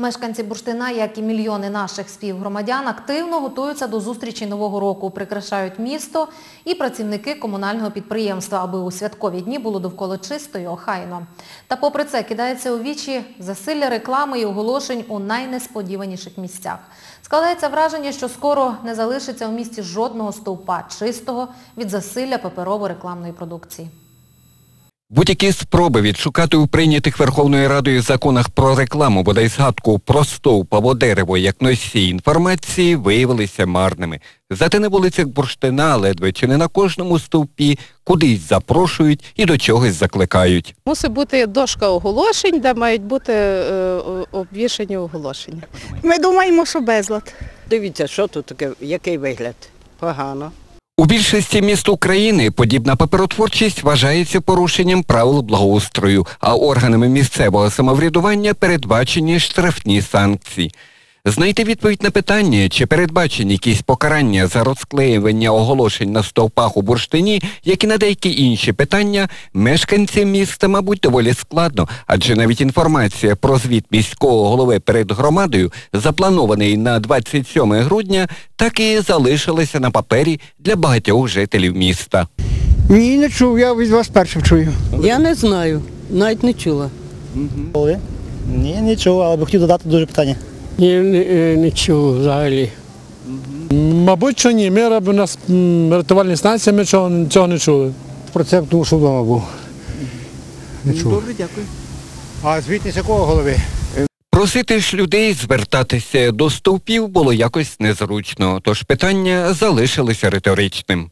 Мешканці Бурштина, як і мільйони наших співгромадян, активно готуються до зустрічі Нового року, прикрашають місто і працівники комунального підприємства, аби у святкові дні було довкола чисто і охайно. Та попри це кидається у вічі засилля реклами і оголошень у найнесподіваніших місцях. Складається враження, що скоро не залишиться у місті жодного стовпа чистого від засилля паперово-рекламної продукції. Будь-які спроби відшукати у прийнятих Верховною Радою законах про рекламу, бодай згадку про стовп або дерево як носій інформації виявилися марними. Зате на вулицях Бурштина ледве чи не на кожному стовпі кудись запрошують і до чогось закликають. Мусить бути дошка оголошень, де мають бути е, обвішані оголошення. Ми думаємо, що безлад. Дивіться, що тут таке, який вигляд? Погано. У більшості міст України подібна паперотворчість вважається порушенням правил благоустрою, а органами місцевого самоврядування передбачені штрафні санкції. Знайти відповідь на питання, чи передбачені якісь покарання за розклеювання оголошень на стовпах у бурштині, як і на деякі інші питання, мешканцям міста, мабуть, доволі складно, адже навіть інформація про звіт міського голови перед громадою, запланований на 27 грудня, так і залишилася на папері для багатьох жителів міста. Ні, не чув, я від вас першим чую. Я не знаю, навіть не чула. Коли? Ні, нічого, але б хотів додати дуже питання. Ні, не, не чув взагалі. Мабуть, що ні. Ми робимо у нас м, рятувальні станції, ми цього, цього не чули. Про це тому що вдома був. Не чув. Добре, дякую. А звідти з якого голови? Просити ж людей звертатися до стовпів було якось незручно, тож питання залишилося риторичним.